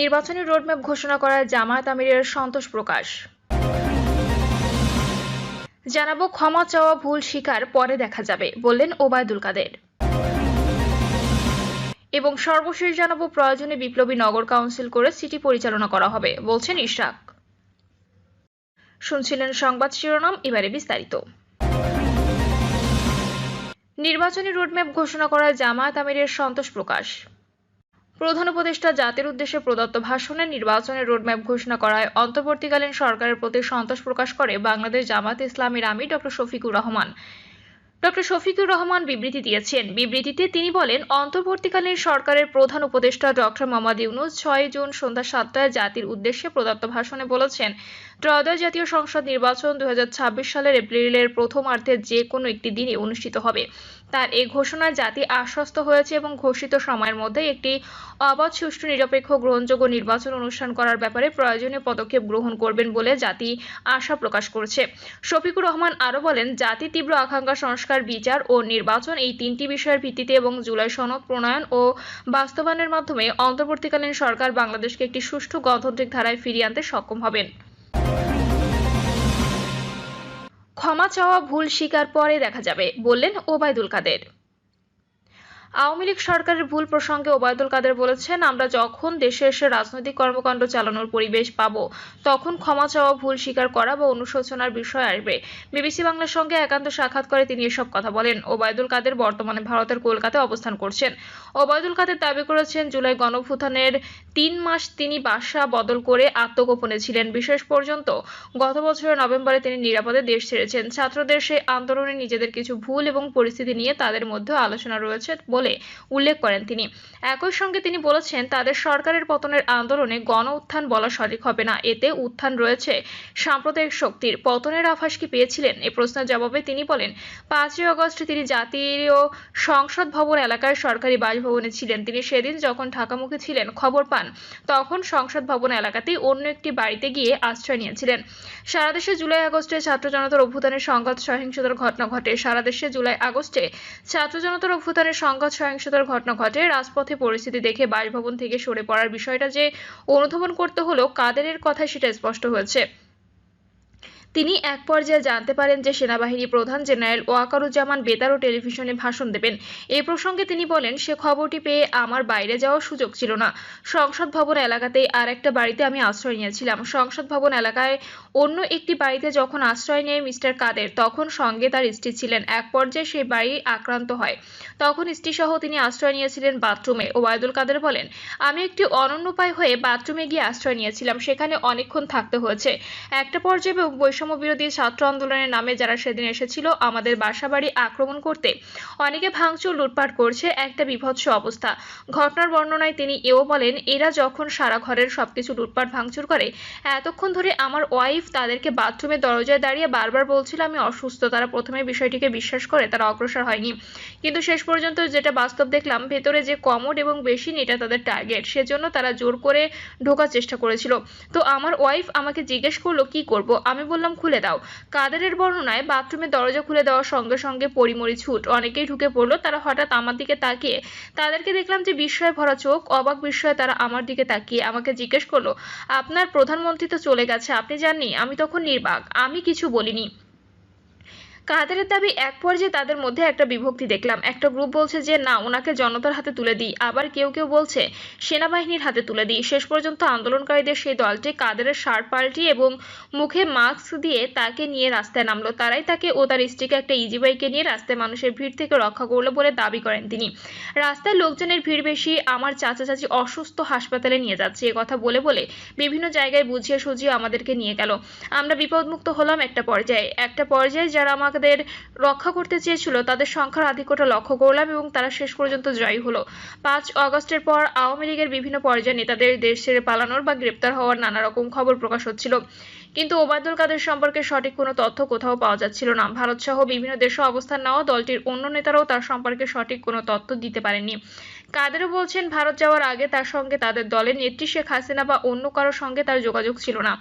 নির্বাচনী রোডম্যাপ ঘোষণা করায় জামায়াত আমিরের সন্তোষ প্রকাশ। জানাব, ক্ষমা চাওয়া ভুল স্বীকার পরে দেখা যাবে, বললেন ওবায়দুল কাদের। এবং সর্বশেষ জানাব, প্রয়োজনে বিপ্লবী নগর কাউন্সিল করে সিটি পরিচালনা করা হবে, বলছেন ইশরাক। শুনছিলেন সংবাদ শিরোনাম, এবারে বিস্তারিত। নির্বাচনী রোডম্যাপ ঘোষণা করায় জামায়াত আমিরের সন্তোষ প্রকাশ। প্রধান উপদেষ্টা জাতির উদ্দেশ্যে প্রদত্ত ভাষণে নির্বাচনের রোডম্যাপ ঘোষণা করায় অন্তর্বর্তীকালীন সরকারের প্রতি সন্তোষ প্রকাশ করে বাংলাদেশ জামাত ইসলামীর আমি ডক্টর শফিকুর রহমান। ডক্টর শফিকুর রহমান বিবৃতি দিয়েছেন। বিবৃতিতে তিনি বলেন, অন্তর্বর্তীকালীন সরকারের প্রধান উপদেষ্টা ডক্টর মোহাম্মদ ইউনুস ছয় জুন সন্ধ্যা সাতটায় জাতির উদ্দেশ্যে প্রদত্ত ভাষণে বলেছেন, ত্রয়োদশ জাতীয় সংসদ নির্বাচন দু হাজার ছাব্বিশ সালের এপ্রিলের প্রথমার্ধে যে কোনো একটি দিনে অনুষ্ঠিত হবে। তার এই ঘোষণায় জাতি আশ্বস্ত হয়েছে এবং ঘোষিত সময়ের মধ্যে একটি অবাধ, সুষ্ঠু, নিরপেক্ষ, গ্রহণযোগ্য নির্বাচন অনুষ্ঠান করার ব্যাপারে প্রয়োজনীয় পদক্ষেপ গ্রহণ করবেন বলে জাতি আশা প্রকাশ করছে। শফিকুর রহমান আরও বলেন, জাতি তীব্র আকাঙ্ক্ষা সংস্কার বিচার ও নির্বাচন এই তিনটি বিষয়ের ভিত্তিতে এবং জুলাই সনদ প্রণয়ন ও বাস্তবায়নের মাধ্যমে অন্তর্বর্তীকালীন সরকার বাংলাদেশকে একটি সুষ্ঠু গণতান্ত্রিক ধারায় ফিরিয়ে আনতে সক্ষম হবেন। ক্ষমা চাওয়া ভুল স্বীকার পরে দেখা যাবে, বললেন ওবায়দুল কাদের। আওয়ামী লীগ সরকারের ভুল প্রসঙ্গে ওবায়দুল কাদের বলেছেন, আমরা যখন দেশে এসে রাজনৈতিক কর্মকাণ্ড চালানোর পরিবেশ পাব, তখন ক্ষমা চাওয়া, ভুল স্বীকার করা বা অনুশোচনার বিষয় আসবে। বিবিসি বাংলার সঙ্গে একান্ত সাক্ষাৎ করে তিনি এসব কথা বলেন। ওবায়দুল কাদের বর্তমানে ভারতের কলকাতায় অবস্থান করছেন। ওবায়দুল কাদের দাবি করেছেন, জুলাই গণভুথানের তিন মাস তিনি বাসা বদল করে আত্মগোপনে ছিলেন। বিশেষ পর্যন্ত গত বছরের নভেম্বরে তিনি নিরাপদে দেশ ছেড়েছেন। ছাত্রদের সেই আন্দোলনে নিজেদের কিছু ভুল এবং পরিস্থিতি নিয়ে তাদের মধ্যে আলোচনা রয়েছে বলে উল্লেখ করেন তিনি। একই সঙ্গে তিনি বলেছেন, তাদের সরকারের পতনের আন্দোলনে গণ উত্থান বলা সঠিক হবে না। এতে উত্থান রয়েছে সাম্প্রদায়িক শক্তির। পতনের আভাস কি পেয়েছিলেন? এ প্রশ্নের জবাবে তিনি বলেন, পাঁচই আগস্ট তিনি জাতীয় সংসদ ভবন এলাকায় সরকারি বাসভবনে ছিলেন। তিনি সেদিন যখন ঢাকামুখী ছিলেন, খবর পান, তখন সংসদ ভবন এলাকাতেই অন্য একটি বাড়িতে গিয়ে আশ্রয় নিয়েছিলেন। সারা দেশে জুলাই আগস্টে ছাত্র জনতার অভ্যুত্থানের সংঘাত সহিংসতার ঘটনা ঘটে। সারা দেশে জুলাই আগস্টে ছাত্র জনতার অভ্যুত্থানের সংঘাত সহিংসতার ঘটনা ঘটে। রাজপথে পরিস্থিতি দেখে বাসভবন থেকে সরে পড়ার বিষয়টা যে অনুধাবন করতে হলো, কাদেরের কথা সেটা স্পষ্ট হয়েছে। তিনি এক পর্যায়ে জানতে পারেন যে সেনাবাহিনী প্রধান জেনারেল ওয়াকারুজ্জামান বেতার ও টেলিভিশনে ভাষণ দেবেন। এই প্রসঙ্গে তিনি বলেন, সে খবরটি পেয়ে আমার বাইরে যাওয়ার সুযোগ ছিল না। সংসদ ভবন এলাকাতেই আর একটা বাড়িতে আমি আশ্রয় নিয়েছিলাম। সংসদ ভবন এলাকায় অন্য একটি বাড়িতে যখন আশ্রয় নেয় মিস্টার কাদের, তখন সঙ্গে তার স্ত্রী ছিলেন। এক পর্যায়ে সেই বাড়ি আক্রান্ত হয়। তখন স্ত্রীসহ তিনি আশ্রয় নিয়েছিলেন বাথরুমে। ওবায়দুল কাদের বলেন, আমি একটি অনন্য উপায় হয়ে বাথরুমে গিয়ে আশ্রয় নিয়েছিলাম। সেখানে অনেকক্ষণ থাকতে হয়েছে। একটা পর্যায়ে বৈষম্য বিরোধী ছাত্র আন্দোলনের নামে যারা সেদিন এসেছিল আমাদের বাসাবাড়ি আক্রমণ করতে, অনেকে ভাঙচুর লুটপাট করছে একটা বিভৎস অবস্থা। ঘটনার বর্ণনায় তিনি এও বলেন, এরা যখন সারা ঘরের সবকিছু লুটপাট ভাঙচুর করে, এতক্ষণ ধরে আমার ওয়াইফ তাদেরকে বাথরুমের দরজায় দাঁড়িয়ে বারবার বলছিল আমি অসুস্থ, তারা প্রথমে বিষয়টিকে বিশ্বাস করে, তারা অগ্রসর হয়নি। কিন্তু শেষ পর্যন্ত যেটা বাস্তব দেখলাম, ভেতরে যে কমোড এবং বেশিন এটা তাদের টার্গেট সেজন্য তারা জোর করে ঢোকার চেষ্টা করেছিল। তো আমার ওয়াইফ আমাকে জিজ্ঞেস করল, কি করব? আমি বললাম খুলে দাও। কাদেরের বর্ণনায় বাথরুমের দরজা খুলে দেওয়ার সঙ্গে সঙ্গে পরিমরি ছুট। অনেকেই ঢুকে পড়ল, তারা হঠাৎ আমার দিকে তাকিয়ে। তাদেরকে দেখলাম যে বিস্ময়ে ভরা চোখ, অবাক বিস্ময়ে তারা আমার দিকে তাকিয়ে আমাকে জিজ্ঞেস করল, আপনার প্রধানমন্ত্রী তো চলে গেছে, আপনি জাননি আমি তখন নির্বাক, আমি কিছু বলিনি। কাদেরের দাবি এক পর্যায়ে তাদের মধ্যে একটা বিভক্তি দেখলাম। একটা গ্রুপ বলছে যে, না, ওনাকে জনতার হাতে তুলে দিই। আবার কেউ কেউ বলছে, সেনাবাহিনীর হাতে তুলে দিই। শেষ পর্যন্ত আন্দোলনকারীদের সেই দলটি কাদেরের শার্ট পাল্টি এবং মুখে মাস্ক দিয়ে তাকে নিয়ে রাস্তায় নামলো। তারাই তাকে ও তার স্ত্রীকে একটা ইজি বাইকে নিয়ে রাস্তায় মানুষের ভিড় থেকে রক্ষা করল বলে দাবি করেন তিনি। রাস্তায় লোকজনের ভিড় বেশি, আমার চাচা চাচি অসুস্থ হাসপাতালে নিয়ে যাচ্ছে। এ কথা বলে বলে বিভিন্ন জায়গায় বুঝিয়ে সুঝিয়ে আমাদেরকে নিয়ে গেল। আমরা বিপদমুক্ত হলাম একটা পর্যায়ে। একটা পর্যায়ে যারা আমাদের রক্ষা করতে চেয়েছিল, তাদের সংখ্যার আধিক্যটা লক্ষ্য করলাম এবং তারা শেষ পর্যন্ত জয়ী হলো। পাঁচ অগস্টের পর আওয়ামী লীগের বিভিন্ন পর্যায়ে নেতাদের দেশ ছেড়ে পালানোর বা গ্রেপ্তার হওয়ার নানা রকম খবর প্রকাশ হচ্ছিল। কিন্তু ওবায়দুল কাদের সম্পর্কে সঠিক কোনো তথ্য কোথাও পাওয়া যাচ্ছিল না। ভারত সহ বিভিন্ন দেশে অবস্থান নেওয়া দলটির অন্য নেতারাও তার সম্পর্কে সঠিক কোনো তথ্য দিতে পারেননি। কাদেরও বলছেন, ভারত যাওয়ার আগে তার সঙ্গে তাদের দলের নেত্রী শেখ হাসিনা বা অন্য কারোর সঙ্গে তার যোগাযোগ ছিল না।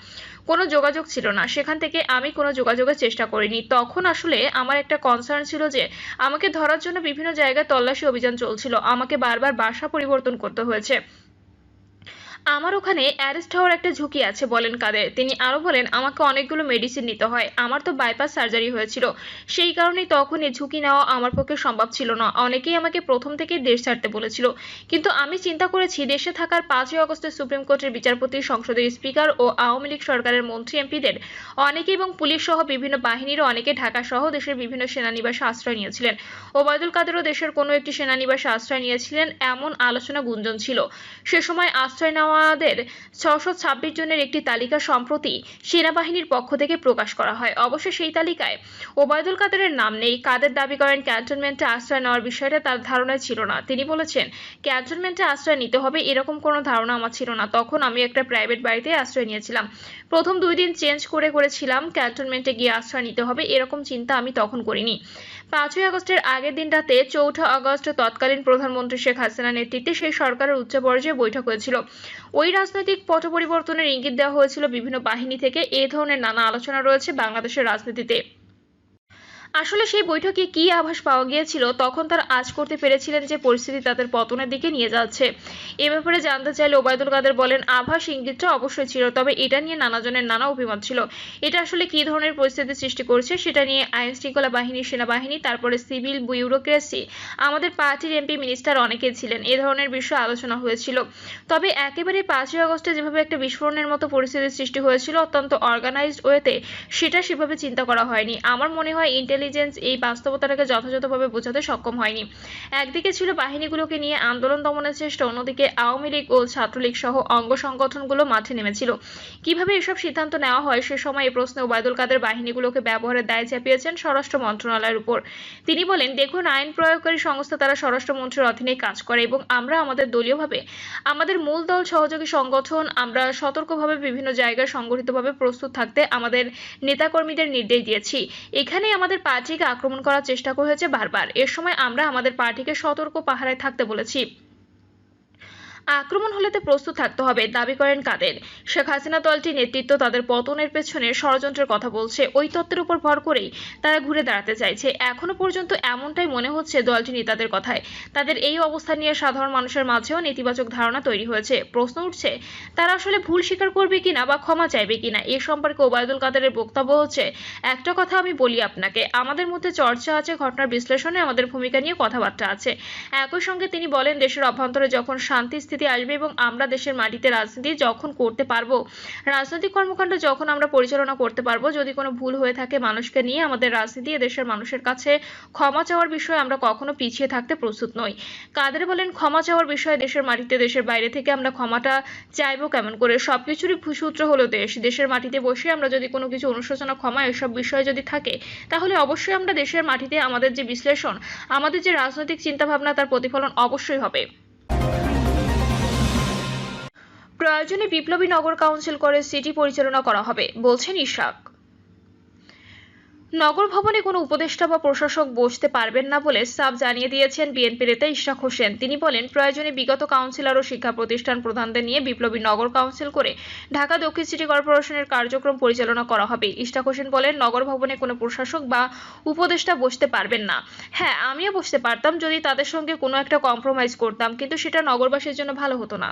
কোনো যোগাযোগ ছিল না। সেখান থেকে আমি কোনো যোগাযোগের চেষ্টা করিনি। তখন আসলে আমার একটা কনসার্ন ছিল যে, আমাকে ধরার জন্য বিভিন্ন জায়গায় তল্লাশি অভিযান চলছিল। আমাকে বারবার বাসা পরিবর্তন করতে হয়েছে। আমার ওখানে অ্যারেস্ট হওয়ার একটা ঝুঁকি আছে, বলেন কাদের। তিনি আরও বলেন, আমাকে অনেকগুলো মেডিসিন নিতে হয়। আমার তো বাইপাস সার্জারি হয়েছিল। সেই কারণেই তখন এই ঝুঁকি নেওয়া আমার পক্ষে সম্ভব ছিল না। অনেকেই আমাকে প্রথম থেকেই দেশ ছাড়তে বলেছিল। কিন্তু আমি চিন্তা করেছি, দেশে থাকার পাঁচই আগস্টে সুপ্রিম কোর্টের বিচারপতি, সংসদের স্পিকার ও আওয়ামী লীগ সরকারের মন্ত্রী, এমপিদের অনেকে এবং পুলিশ সহ বিভিন্ন বাহিনীরও অনেকে ঢাকা সহ দেশের বিভিন্ন সেনানিবাসে আশ্রয় নিয়েছিলেন। ওবায়দুল কাদেরও দেশের কোনো একটি সেনানিবাসে আশ্রয় নিয়েছিলেন, এমন আলোচনা গুঞ্জন ছিল। সে সময় আশ্রয় নেওয়াদের ছশো ছাব্বিশ জনের একটি তালিকা সম্প্রতি সেনাবাহিনীর পক্ষ থেকে প্রকাশ করা হয়। অবশ্য সেই তালিকায় ওবায়দুল কাদেরের নাম নেই। কাদের দাবি করেন, ক্যান্টনমেন্টে আশ্রয় নেওয়ার বিষয়টা তার ধারণায় ছিল না। তিনি বলেছেন, ক্যান্টনমেন্টে আশ্রয় নিতে হবে এরকম কোনো ধারণা আমার ছিল না। তখন আমি একটা প্রাইভেট বাড়িতে আশ্রয় নিয়েছিলাম। প্রথম দুই দিন চেঞ্জ করে করেছিলাম। ক্যান্টনমেন্টে গিয়ে আশ্রয় নিতে হবে এরকম চিন্তা আমি তখন করিনি। পাঁচই আগস্টের আগের দিনটাতে চৌঠা আগস্ট তৎকালীন প্রধানমন্ত্রী শেখ হাসিনার নেতৃত্বে সেই সরকারের উচ্চ পর্যায়ে বৈঠক হয়েছিল। ওই রাজনৈতিক পট পরিবর্তনের ইঙ্গিত দেওয়া হয়েছিল বিভিন্ন বাহিনী থেকে। এ ধরনের নানা আলোচনা রয়েছে বাংলাদেশের রাজনীতিতে। আসলে সেই বৈঠকে কি আভাস পাওয়া গিয়েছিল তখন তারা আজ করতে পেরেছিলেন যে পরিস্থিতি তাদের পতনের দিকে নিয়ে যাচ্ছে। এ ব্যাপারে জানতে চাইলে ওবায়দুল কাদের বলেন, আভাস ইঙ্গিতটা অবশ্যই ছিল, তবে এটা নিয়ে নানাজনের নানা অভিমত ছিল। এটা আসলে কি ধরনের পরিস্থিতি সৃষ্টি করছে সেটা নিয়ে আইন শৃঙ্খলা বাহিনী, সেনাবাহিনী, তারপরে সিভিল বিউরোক্রেসি, আমাদের পার্টির এমপি মিনিস্টার অনেকেই ছিলেন। এ ধরনের বিষয়ে আলোচনা হয়েছিল। তবে একেবারে পাঁচই আগস্টে যেভাবে একটা বিস্ফোরণের মতো পরিস্থিতির সৃষ্টি হয়েছিল অত্যন্ত অর্গানাইজড ওয়েতে সেটা সেভাবে চিন্তা করা হয়নি। আমার মনে হয় ইন্টেলিজেন্স এই বাস্তবতাটাকে যথাযথভাবে বোঝাতে সক্ষম হয়নি। একদিকে ছিল বাহিনীগুলোকে নিয়ে আন্দোলন দমনের চেষ্টা, অন্যদিকে আওয়ামী লীগ ও ছাত্রলীগ সহ অঙ্গ সংগঠনগুলো মাঠে নেমেছিল। কীভাবে এসব সিদ্ধান্ত নেওয়া হয় সে সময় এই প্রশ্নে ওবায়দুল কাদের বাহিনীগুলোকে ব্যবহারের দায় চাপিয়েছেন স্বরাষ্ট্র মন্ত্রণালয়ের উপর। তিনি বলেন, দেখুন, আইন প্রয়োগকারী সংস্থা তারা স্বরাষ্ট্রমন্ত্রীর অধীনে কাজ করে এবং আমরা আমাদের দলীয়ভাবে, আমাদের মূল দল সহযোগী সংগঠন, আমরা সতর্কভাবে বিভিন্ন জায়গায় সংগঠিতভাবে প্রস্তুত থাকতে আমাদের নেতাকর্মীদের নির্দেশ দিয়েছি। এখানেই আমাদের পার্টিকে আক্রমণ করার চেষ্টা করেছে বারবার। এর সময় আমরা আমাদের পার্টিকে সতর্ক পাহারায় থাকতে বলেছি। আক্রমণ হলেতে প্রস্তুত থাকতে হবে, দাবি করেন কাদের। শেখ হাসিনা দলটির নেতৃত্ব তাদের পতনের পেছনে ষড়যন্ত্রের কথা বলছে। ওই তত্ত্বের উপর ভর করেই তারা ঘুরে দাঁড়াতে চাইছে। এখনও পর্যন্ত এমনটাই মনে হচ্ছে দলটি নেতাদের কথায়। তাদের এই অবস্থা নিয়ে সাধারণ মানুষের মাঝেও নেতিবাচক ধারণা তৈরি হয়েছে। প্রশ্ন উঠছে, তারা আসলে ভুল স্বীকার করবে কিনা বা ক্ষমা চাইবে কিনা, এ সম্পর্কে ওবায়দুল কাদেরের বক্তব্য হচ্ছে, একটা কথা আমি বলি আপনাকে, আমাদের মধ্যে চর্চা আছে, ঘটনার বিশ্লেষণে আমাদের ভূমিকা নিয়ে কথাবার্তা আছে। একই সঙ্গে তিনি বলেন, দেশের অভ্যন্তরে যখন শান্তি স্থিতি আসবে এবং আমরা দেশের মাটিতে রাজনীতি যখন করতে পারব, রাজনৈতিক কর্মকাণ্ড যখন আমরা পরিচালনা করতে পারব, যদি কোনো ভুল হয়ে থাকে মানুষকে নিয়ে, আমাদের রাজনীতি দেশের মানুষের কাছে ক্ষমা চাওয়ার বিষয়ে আমরা কখনো পিছিয়ে থাকতে প্রস্তুত নই। কাদের বলেন, ক্ষমা চাওয়ার বিষয়ে দেশের মাটিতে, দেশের বাইরে থেকে আমরা ক্ষমাটা চাইব কেমন করে? সবকিছুরই সূত্র হলো দেশ। দেশের মাটিতে বসে আমরা যদি কোনো কিছু অনুশোচনা, ক্ষমা এসব বিষয় যদি থাকে, তাহলে অবশ্যই আমরা দেশের মাটিতে আমাদের যে বিশ্লেষণ, আমাদের যে রাজনৈতিক চিন্তাভাবনা, তার প্রতিফলন অবশ্যই হবে। প্রয়োজনে বিপ্লবী নগর কাউন্সিল করে সিটি পরিচালনা করা হবে, বলছেন ইশাক। নগর ভবনে কোনো উপদেষ্টা বা প্রশাসক বসতে পারবেন না বলে সাব জানিয়ে দিয়েছেন বিএনপি নেতা ইশরাক হোসেন। তিনি বলেন, প্রয়োজনে বিগত কাউন্সিলর ও শিক্ষা প্রতিষ্ঠান প্রধানদের নিয়ে বিপ্লবী নগর কাউন্সিল করে ঢাকা দক্ষিণ সিটি কর্পোরেশনের কার্যক্রম পরিচালনা করা হবে। ইশরাক হোসেন বলেন, নগর ভবনে কোনো প্রশাসক বা উপদেষ্টা বসতে পারবেন না। হ্যাঁ আমিও বসতে পারতাম যদি তাদের সঙ্গে কোনো একটা কম্প্রোমাইজ করতাম, কিন্তু সেটা নগরবাসীর জন্য ভালো হতো না।